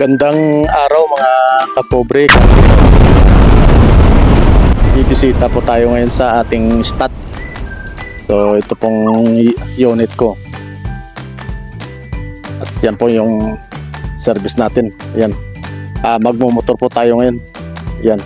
Magandang araw mga kapobre. Bibisita po tayo ngayon sa ating spot. So ito pong unit ko. At yan po yung service natin. Yan. Ah, magmumotor po tayo ngayon. Yan.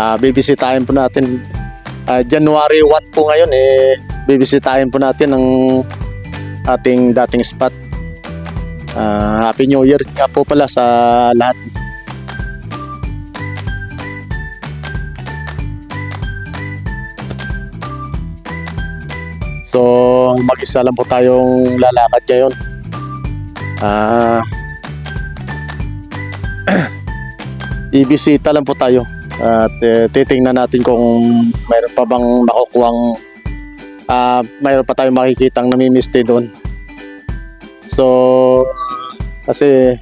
Ah, bibisitahin po natin ah, January 1 po ngayon eh bibisitahin po natin ang ating dating spot. Ah, Happy New Year nga po pala sa lahat. So, mag-isa lang po tayong lalakad ngayon. Ah, ibisita lang po tayo. At eh, titingnan natin kung mayroon pa bang makukuhang ah mayroon pa tayong makikitang namimisti doon. So, kasi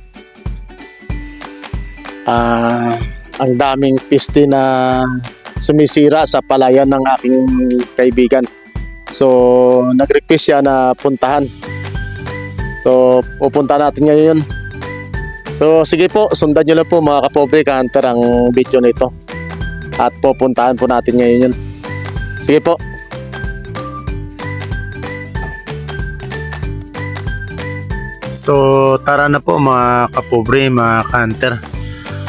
ah ang daming piste na sumisira sa palayan ng aking kaibigan. So, nag-request siya na puntahan. So, pupunta natin ngayon. So, sige po, sundan nyo lang po mga kapobre ka-hunter ang video na ito. At pupuntahan po natin ngayon yun. Sige po. So tara na po mga kapobre, mga kanter.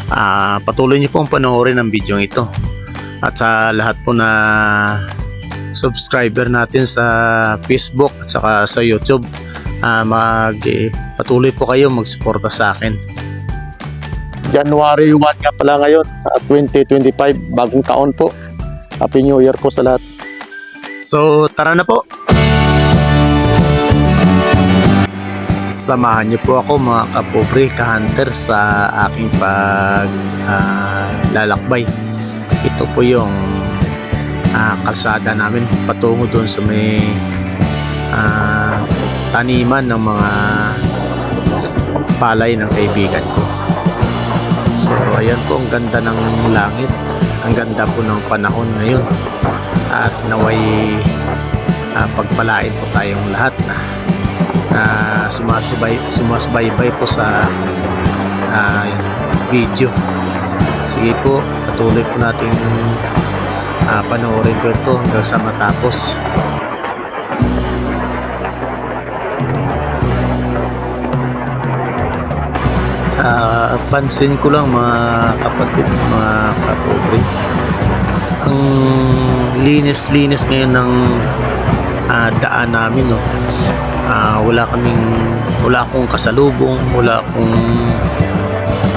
Ah, patuloy niyo pong panoorin ang video ito. At sa lahat po na subscriber natin sa Facebook at saka sa YouTube, ah, mag eh, patuloy po kayo magsuporta sa akin. January 1 nga pala ngayon, at 2025, bagong taon po. Happy New Year po sa lahat. So tara na po. Samahan niyo po ako mga kapobre ka-hunter sa aking pag ah, lalakbay. Ito po yung ah, kalsada namin patungo doon sa may ah, taniman ng mga palay ng kaibigan ko. So ayan po ang ganda ng langit. Ang ganda po ng panahon ngayon. At naway ah, pagpalain po tayong lahat na na sumasubay, sumasbaybay po sa ah, video. Sige po, patuloy po natin ah, panoorin ko ito hanggang sa matapos. Ah, pansin ko lang mga kapatid, mga kapobre. Ang linis-linis ngayon ng ah, daan namin, no. Ah, wala kaming wala akong kasalubong, wala akong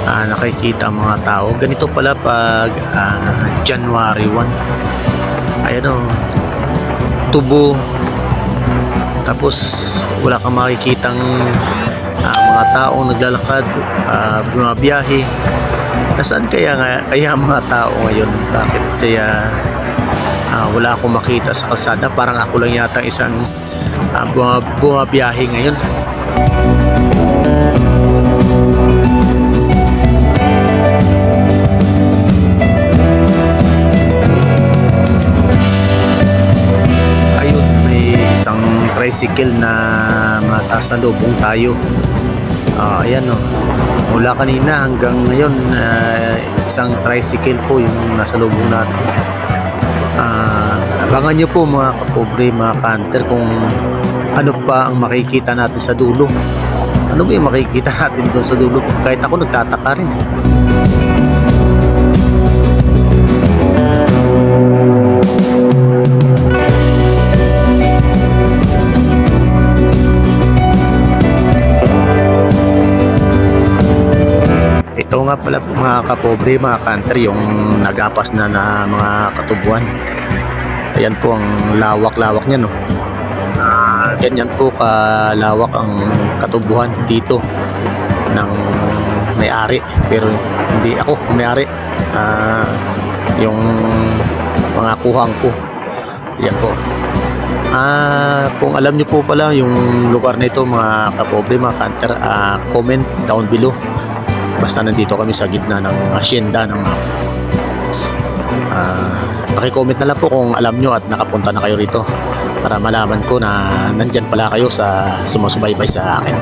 ah, nakikita mga tao. Ganito pala pag ah, January 1. Ayan o, tubo. Tapos wala kang makikitang ah, mga taong naglalakad, ah, bumabiyahe. Nasaan kaya kaya ang mga tao ngayon? Bakit kaya ah, wala akong makita sa kalsada? Parang ako lang yata isang uh, bumabiyahe ngayon. Ayun, may isang tricycle na masasalubong tayo. Ah, ayan o. Mula kanina hanggang ngayon, ah, isang tricycle po yung nasa lubong natin. Ah, abangan nyo po mga kapobre, mga kanter kung ano pa ang makikita natin sa dulo. Ano ba yung makikita natin doon sa dulo? Kahit ako nagtataka rin. Ito nga pala mga kapobre, mga country, yung nagapas na na mga katubuan. Ayan po ang lawak-lawak niya, no? Ah, ganyan po kalawak ang katubuhan dito ng may-ari. Pero hindi ako may-ari. Ah, yung mga kuhang ko. Yan po. Ah, kung alam niyo po pala yung lugar na ito mga kapobre, mga kanter, ah, comment down below. Basta nandito kami sa gitna ng asyenda ng paki-comment na lang po kung alam nyo at nakapunta na kayo rito para malaman ko na nandyan pala kayo sa sumusubaybay sa akin.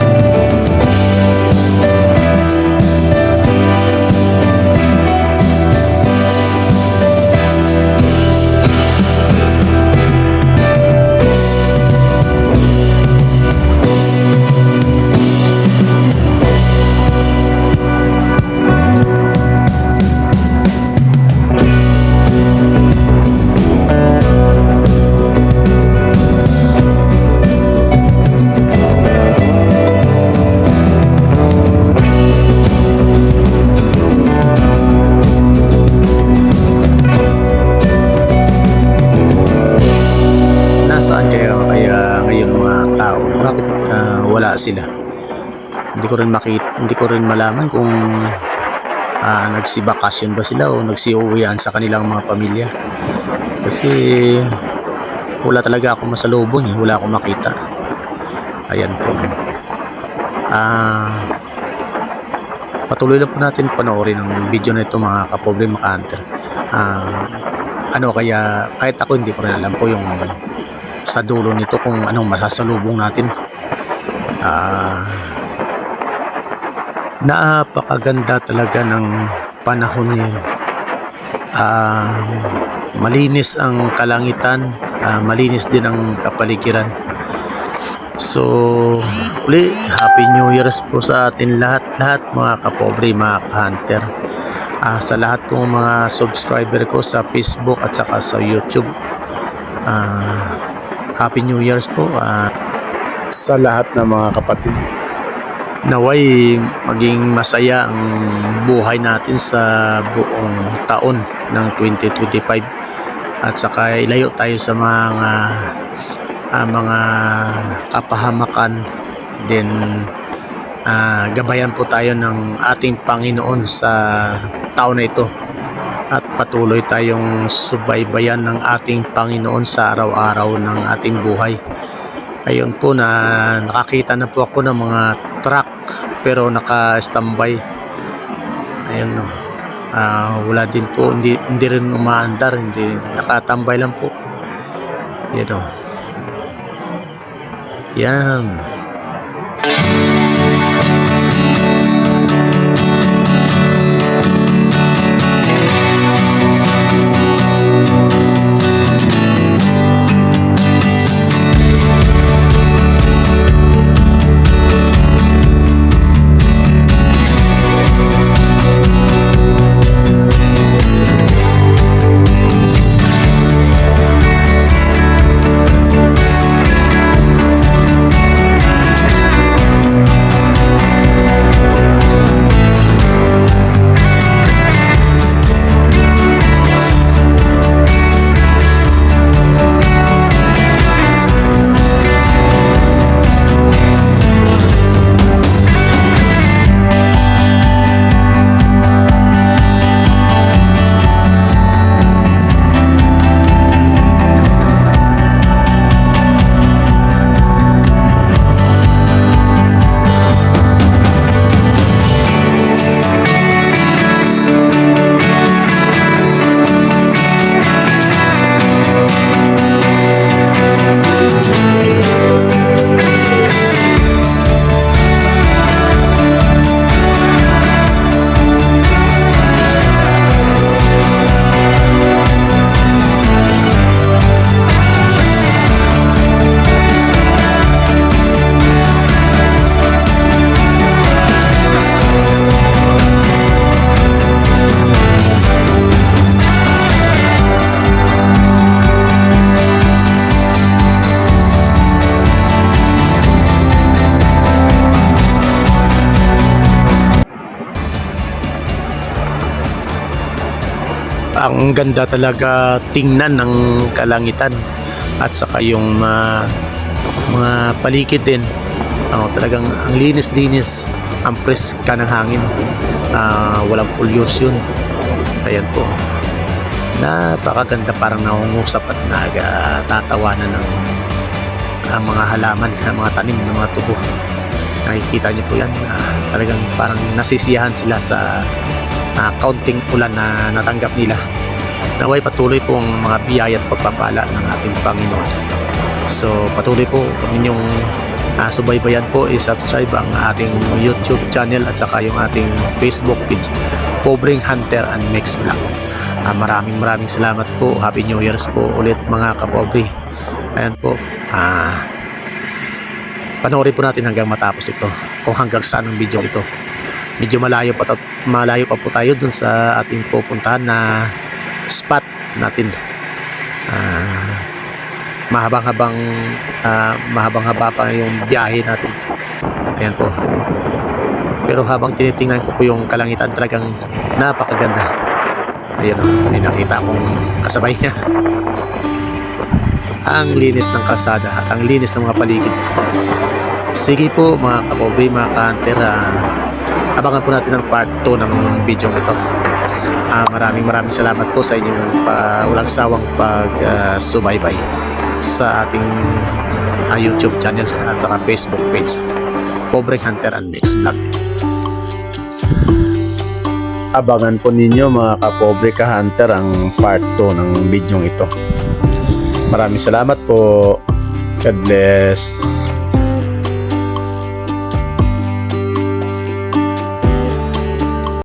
Sila. Hindi ko rin makita, hindi ko rin malaman kung ah, nagsibakasyon ba sila o nagsiuwian sa kanilang mga pamilya. Kasi wala talaga ako masalubong eh, wala akong makita. Ayan po. Ah, patuloy lang po natin panoorin ang video na ito mga kapobre mga hunter. Ah, ano kaya kahit ako hindi ko rin alam po yung sa dulo nito kung anong masasalubong natin. Ah, napakaganda talaga ng panahon ngayon. Ah, malinis ang kalangitan, ah, malinis din ang kapaligiran. So, uli, Happy New Year's po sa atin lahat-lahat mga kapobre, mga ka-hunter. Ah, sa lahat ng mga subscriber ko sa Facebook at saka sa YouTube. Ah, Happy New Year's po ah, sa lahat ng mga kapatid. Naway maging masaya ang buhay natin sa buong taon ng 2025 at saka ilayo tayo sa mga ah, mga kapahamakan then ah, gabayan po tayo ng ating Panginoon sa taon na ito at patuloy tayong subaybayan ng ating Panginoon sa araw-araw ng ating buhay. Ayun po na nakakita na po ako ng mga truck pero naka-standby. Ayun no. Ah, wala din po, hindi, hindi rin umaandar, hindi nakatambay lang po. Yan o. Yan. Ang ganda talaga tingnan ng kalangitan at saka yung mga mga paligid din. Ano, talagang ang linis-linis ang preska ng hangin. Ah, walang pollution. Ayan po. Napakaganda parang naungusap at nagtatawanan ng ang mga halaman, ang mga tanim ng mga tubo. Nakikita niyo po yan. Ah, talagang parang nasisiyahan sila sa na kaunting ulan na natanggap nila. Naway patuloy po ang mga biyaya at pagpapala ng ating Panginoon. So patuloy po kung inyong uh, subaybayan po i-subscribe ang ating YouTube channel at saka yung ating Facebook page Pobreng Hunter and Mix Vlog. Ah, maraming maraming salamat po. Happy New Year's po ulit mga kapobre. Ayan po. Ah, panoorin po natin hanggang matapos ito. Kung hanggang saan ang video ito medyo malayo pa malayo pa po tayo dun sa ating pupuntahan na spot natin. Ah, mahabang-habang ah, mahabang-haba pa yung biyahe natin. Ayan po. Pero habang tinitingnan ko po yung kalangitan talagang napakaganda. Ayan o, may nakita akong kasabay niya. ang linis ng kalsada at ang linis ng mga paligid. Sige po mga kapobre, mga ka-hunter, ah, abangan po natin ang part 2 ng video ito. Ah, maraming maraming salamat po sa inyong pa, walang sawang pag ah, sa ating ah, YouTube channel at saka Facebook page. Pobre Hunter and Mix Vlog. Abangan po ninyo mga kapobre ka-hunter ang part 2 ng video ito. Maraming salamat po. God bless.